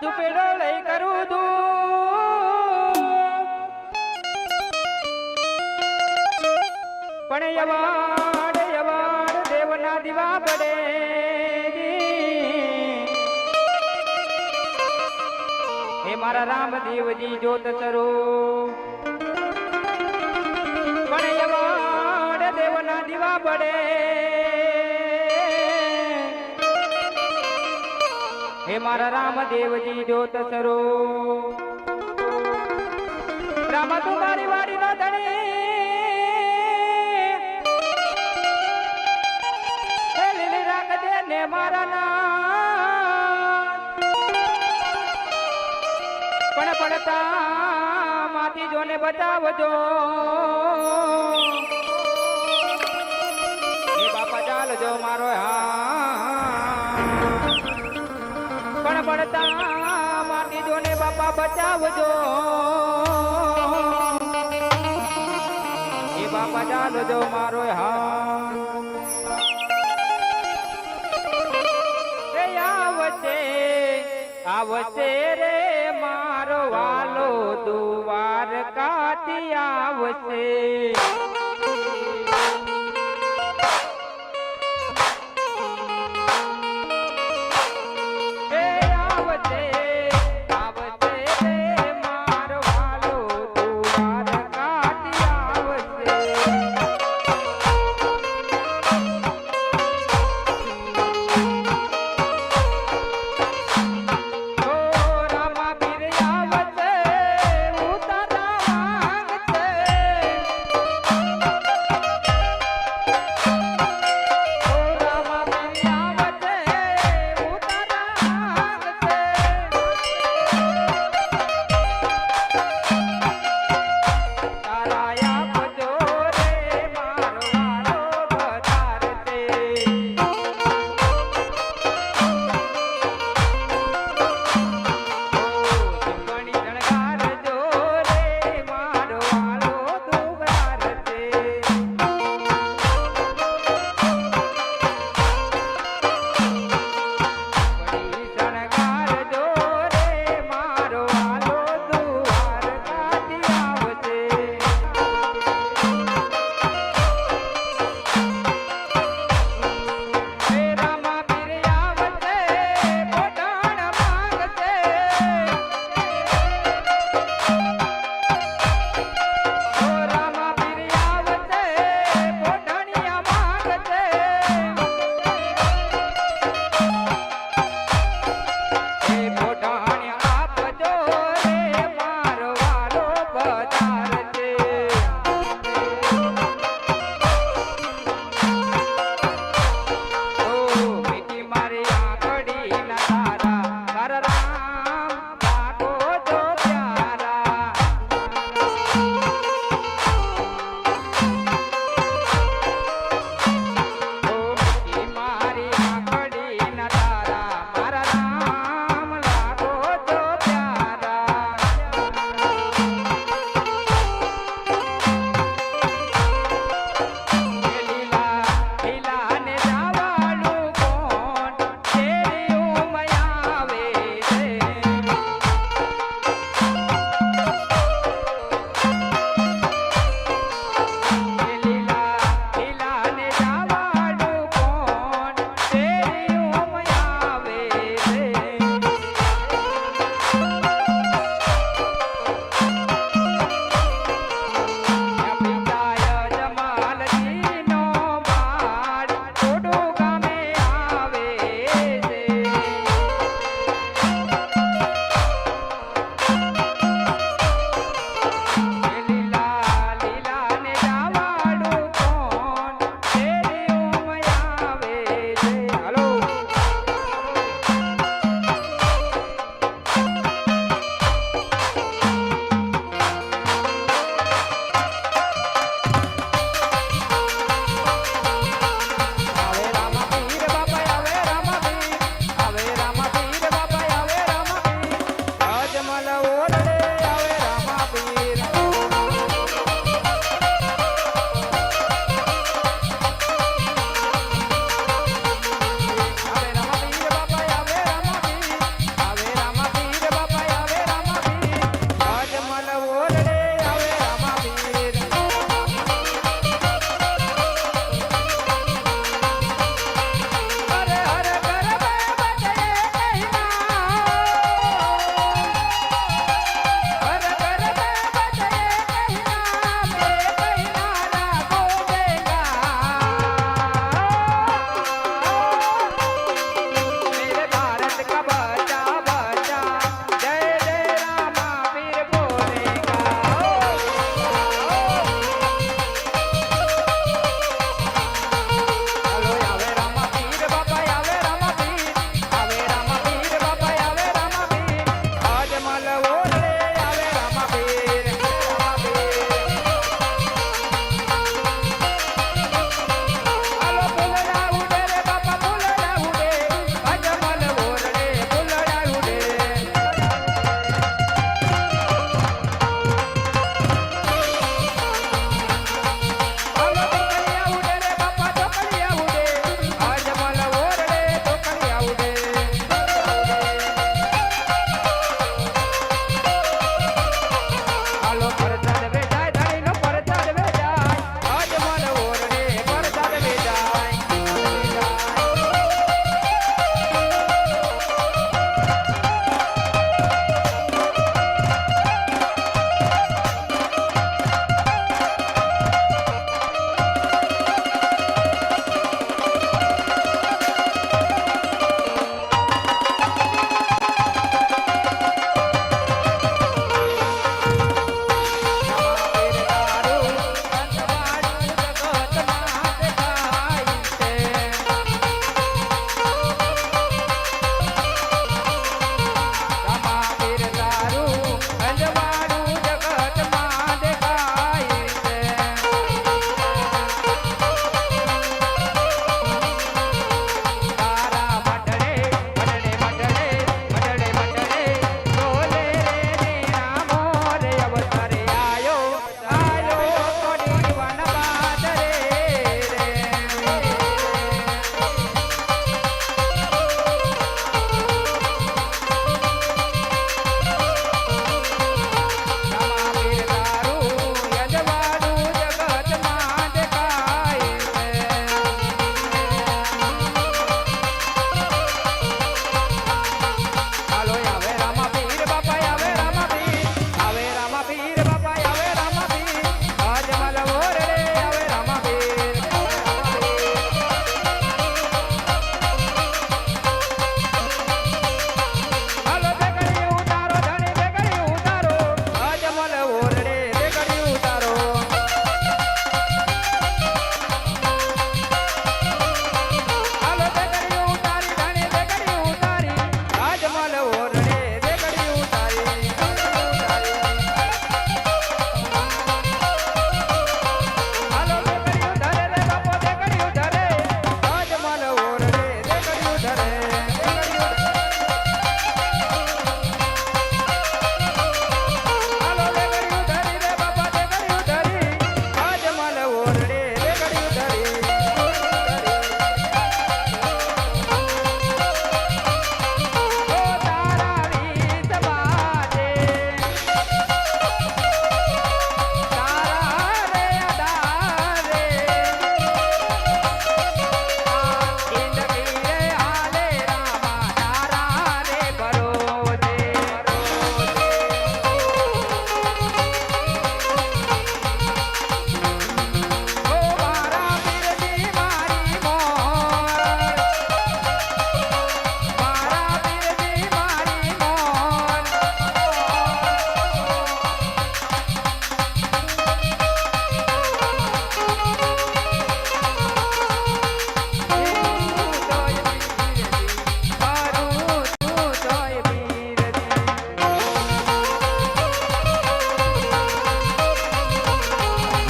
ધુપેડો લઈ કરું તું. પણ યવાડ યવાડ દેવના દીવા પડે હે મારા રામદેવજી જોત સરો પણ યવાડ દેવના દીવા પડે હે મારા રામદેવજી જોત સરો રામ તું મારી વાડી નો ધણી. લીલી રાખજે ને મારા ના પણ પડતા માથી જોને બચાવજો. હે બાપા, ચાલજો મારો હા પણ પડતા માટી જોને બાપા, બચાવજો. એ બાપા, ચાલજો મારો હા આવશે આવશે રે મારો વાલો, દુવાર કાતી આવશે.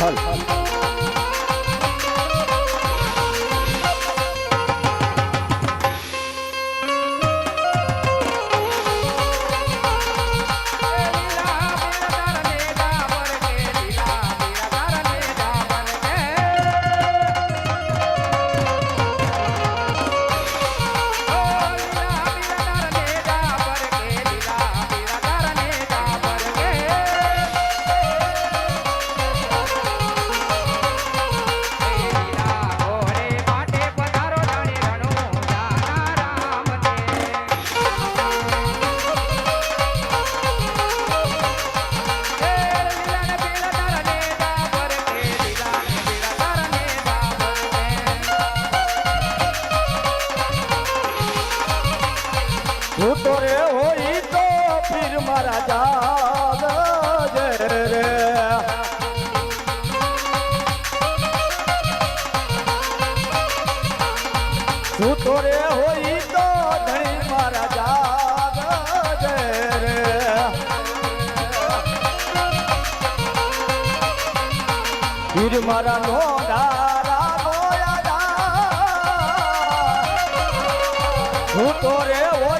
Hall. તો રે હોય તો ફીર મારા જાગ રે. તું તો રે હોય તો ધણી મારા જાગ રે. પીર મારા નો ડારા ગોયા હું તો રે હોય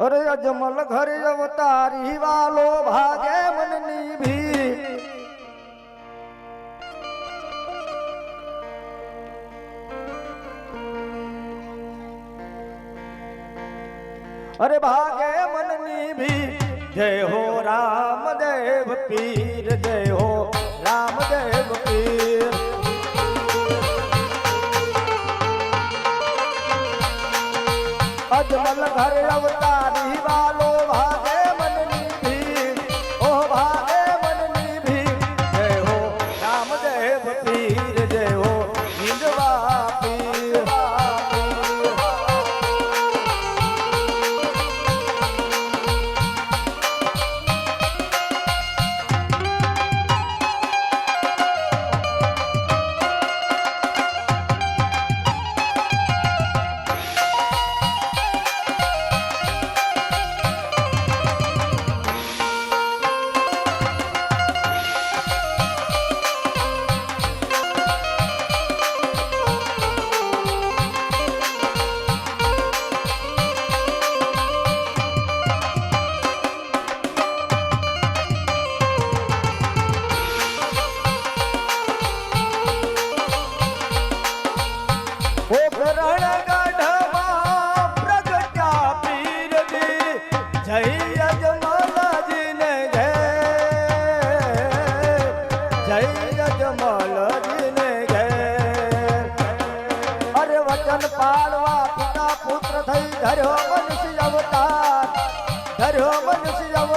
અરે અજમલ ઘરે અવતારી વાલો ભાગે મનની ભી અરે ભાગે મનની ભી જય હો રામદેવ પીર જય હો અજમલ ઘર અવતારી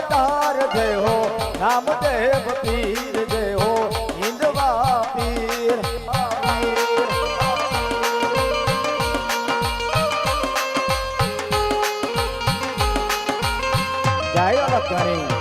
અવતાર જય હો રામદેવ પીર જય હો હિંદવા પીર જય અલકણી